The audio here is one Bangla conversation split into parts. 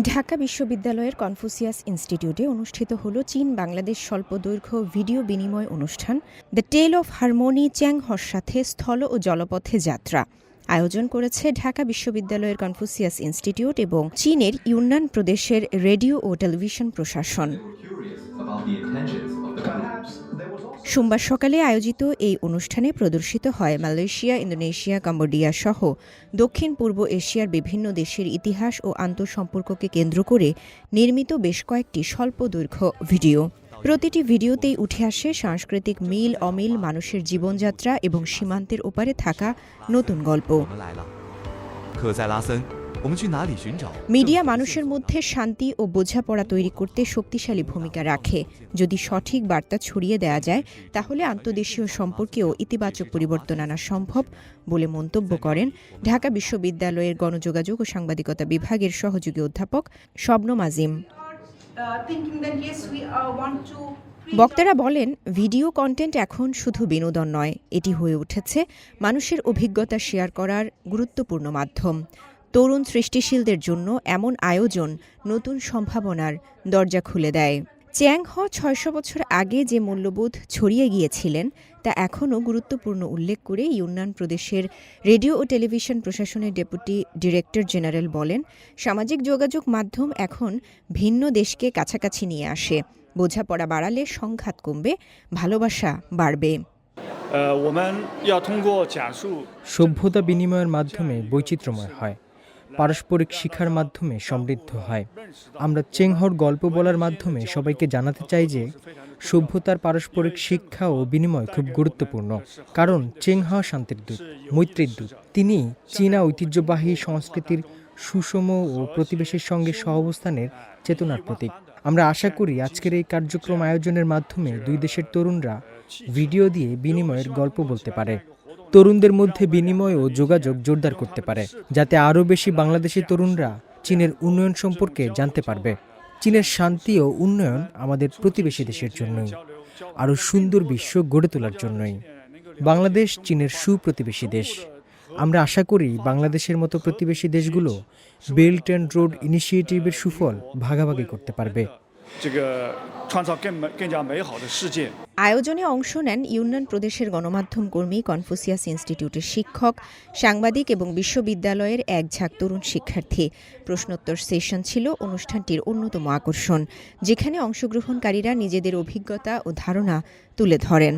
ঢাকা বিশ্ববিদ্যালয়ের কনফুসিয়াস ইনস্টিটিউটে অনুষ্ঠিত হল চীন বাংলাদেশ স্বল্প দৈর্ঘ্য ভিডিও বিনিময় অনুষ্ঠান, দ্য টেল অফ হারমোনি চ্যাং হর সাথে স্থল ও জলপথে যাত্রা। আয়োজন করেছে ঢাকা বিশ্ববিদ্যালয়ের কনফুসিয়াস ইনস্টিটিউট এবং চীনের ইউনান প্রদেশের রেডিও ও টেলিভিশন প্রশাসন। সোমবার সকালে আয়োজিত এই অনুষ্ঠানে প্রদর্শিত হয় মালয়েশিয়া ইন্দোনেশিয়া কম্বোডিয়া সহ দক্ষিণ পূর্ব এশিয়ার বিভিন্ন দেশের ইতিহাস ও আন্তঃসম্পর্ককে কেন্দ্র করে নির্মিত বেশ কয়েকটি স্বল্প দৈর্ঘ্য ভিডিও। প্রতিটি ভিডিওতেই উঠে আসে সাংস্কৃতিক মিল অমিল মানুষের জীবনযাত্রা এবং সীমান্তের ওপারে থাকা নতুন গল্প। মিডিয়া মানুষের মধ্যে শান্তি ও বোঝাপড়া তৈরি করতে শক্তিশালী ভূমিকা রাখে। যদি সঠিক বার্তা ছড়িয়ে দেয়া যায়, তাহলে আন্তদেশীয় সম্পর্কেও ইতিবাচক পরিবর্তন আনা সম্ভব বলে মন্তব্য করেন ঢাকা বিশ্ববিদ্যালয়ের গণযোগাযোগ ও সাংবাদিকতা বিভাগের সহযোগী অধ্যাপক শবনম আজিম। বক্তারা বলেন, ভিডিও কন্টেন্ট এখন শুধু বিনোদন নয়, এটি হয়ে উঠেছে মানুষের অভিজ্ঞতা শেয়ার করার গুরুত্বপূর্ণ মাধ্যম। তরুণ সৃষ্টিশীলদের জন্য এমন আয়োজন নতুন সম্ভাবনার দরজা খুলে দেয়। চ্যাং হ ছয়শো বছর আগে যে মূল্যবোধ ছড়িয়ে গিয়েছিলেন তা এখনও গুরুত্বপূর্ণ উল্লেখ করে ইউনান প্রদেশের রেডিও ও টেলিভিশন প্রশাসনের ডেপুটি ডিরেক্টর জেনারেল বলেন সামাজিক যোগাযোগ মাধ্যম এখন ভিন্ন দেশকে কাছাকাছি নিয়ে আসে। বোঝাপড়া বাড়ালে সংঘাত কমবে ভালোবাসা বাড়বে। সভ্যতা বিনিময়ের মাধ্যমে বৈচিত্র্যময় হয়। পারস্পরিক শিক্ষার মাধ্যমে সমৃদ্ধ হয়। আমরা চেংহর গল্প বলার মাধ্যমে সবাইকে জানাতে চাই যে, সভ্যতার পারস্পরিক শিক্ষা ও বিনিময় খুব গুরুত্বপূর্ণ। কারণ চেংহা শান্তির দূত, মৈত্রীর দূত। তিনি চীনা ঐতিহ্যবাহী সংস্কৃতির সুষম ও প্রতিবেশীর সঙ্গে সহাবস্থানের চেতনার প্রতীক। আমরা আশা করি আজকের এই কার্যক্রম আয়োজনের মাধ্যমে দুই দেশের তরুণরা ভিডিও দিয়ে বিনিময়ের গল্প বলতে পারে। তরুণদের মধ্যে বিনিময় ও যোগাযোগ জোরদার করতে পারে, যাতে আরও বেশি বাংলাদেশি তরুণরা চীনের উন্নয়ন সম্পর্কে জানতে পারবে। চীনের শান্তি ও উন্নয়ন আমাদের প্রতিবেশী দেশের জন্যই, আরও সুন্দর বিশ্ব গড়ে তোলার জন্যই। বাংলাদেশ চীনের সুপ্রতিবেশী দেশ। আমরা আশা করি বাংলাদেশের মতো প্রতিবেশী দেশগুলো বেল্ট অ্যান্ড রোড ইনিশিয়েটিভের সুফল ভাগাভাগি করতে পারবে। 这个创造更美更加美好的世界。 আয়োজনে অংশ নেন ইউনান প্রদেশের গণমাধ্যম কর্মী কনফুসিয়াস ইনস্টিটিউটের শিক্ষক সাংবাদিক এবং বিশ্ববিদ্যালয়ের এক ঝাঁক তরুণ শিক্ষার্থী প্রশ্নোত্তর সেশন ছিল অনুষ্ঠানটির অন্যতম আকর্ষণ যেখানে অংশগ্রহণকারীরা নিজেদের অভিজ্ঞতা ও ধারণা তুলে ধরেন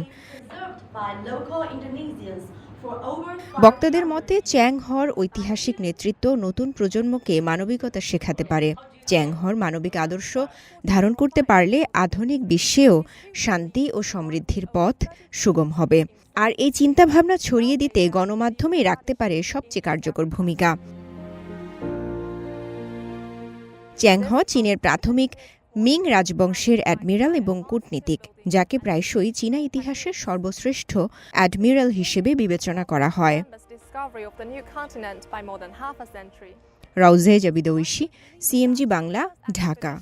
বক্তাদের মতে, চ্যাং হর ঐতিহাসিক নেতৃত্ব নতুন প্রজন্মকে মানবিকতা শেখাতে পারে। চ্যাং হর মানবিক আদর্শ ধারণ করতে পারলে আধুনিক বিশ্বেও শান্তি ও সমৃদ্ধির পথ সুগম হবে। আর এই চিন্তাভাবনা ছড়িয়ে দিতে গণমাধ্যমেই রাখতে পারে সবচেয়ে কার্যকর ভূমিকা। চ্যাং হ চীনের প্রাথমিক মিং রাজবংশের অ্যাডমিরাল এবং কূটনীতিক, যাকে প্রায়শই চীনা ইতিহাসের সর্বশ্রেষ্ঠ অ্যাডমিরাল হিসেবে বিবেচনা করা হয়। ঢাকা।